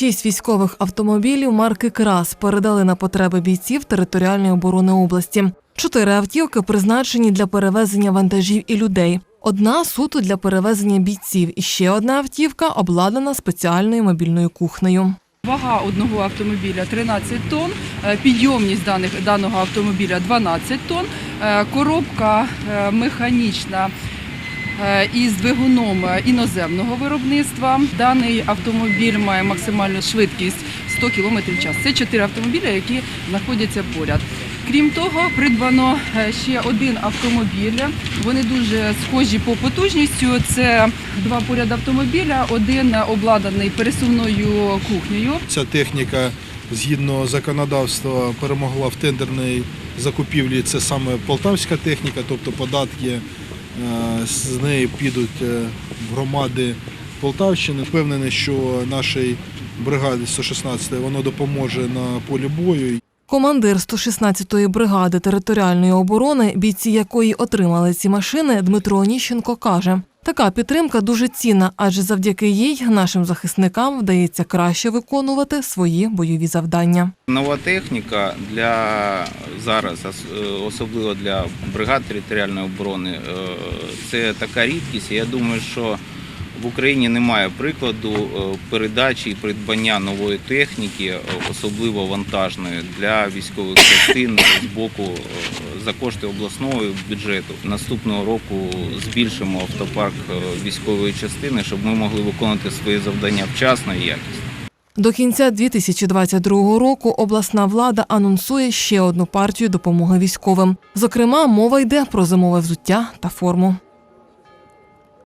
Шість військових автомобілів марки КРАС передали на потреби бійців територіальної оборони області. Чотири автівки призначені для перевезення вантажів і людей. Одна суто для перевезення бійців, і ще одна автівка обладнана спеціальною мобільною кухнею. Вага одного автомобіля 13 тонн, е, підйомність даних, даного автомобіля 12 тонн, е, коробка е, механічна із двигуном е, іноземного виробництва. Даний автомобіль має максимальну швидкість 100 км в час. Це чотири автомобіля, які знаходяться поряд. Крім того, придбано е, ще один автомобіль. Вони дуже схожі по потужністю. Це два поряд автомобіля, один обладнаний пересувною кухнею. Ця техніка згідно законодавства перемогла в тендерній закупівлі. Це саме полтавська техніка, тобто податки е, з неї підуть е, громади Полтавщини. Впевнений, що нашій бригаді 116 воно допоможе на полі бою. Командир 116-ї бригади територіальної оборони, бійці якої отримали ці машини, Дмитро Оніщенко каже: така підтримка дуже цінна, адже завдяки їй нашим захисникам вдається краще виконувати свої бойові завдання. Нова техніка для зараз, особливо для бригад територіальної оборони, е, це така рідкість. Я думаю, що в Україні немає прикладу е, передачі і придбання нової техніки, е, особливо вантажної, для військових частин з боку е, за кошти обласного бюджету. Наступного року збільшимо автопарк військової частини, щоб ми могли виконувати свої завдання вчасно і якісно. До кінця 2022 року обласна влада анонсує ще одну партію допомоги військовим. Зокрема, мова йде про зимове взуття та форму.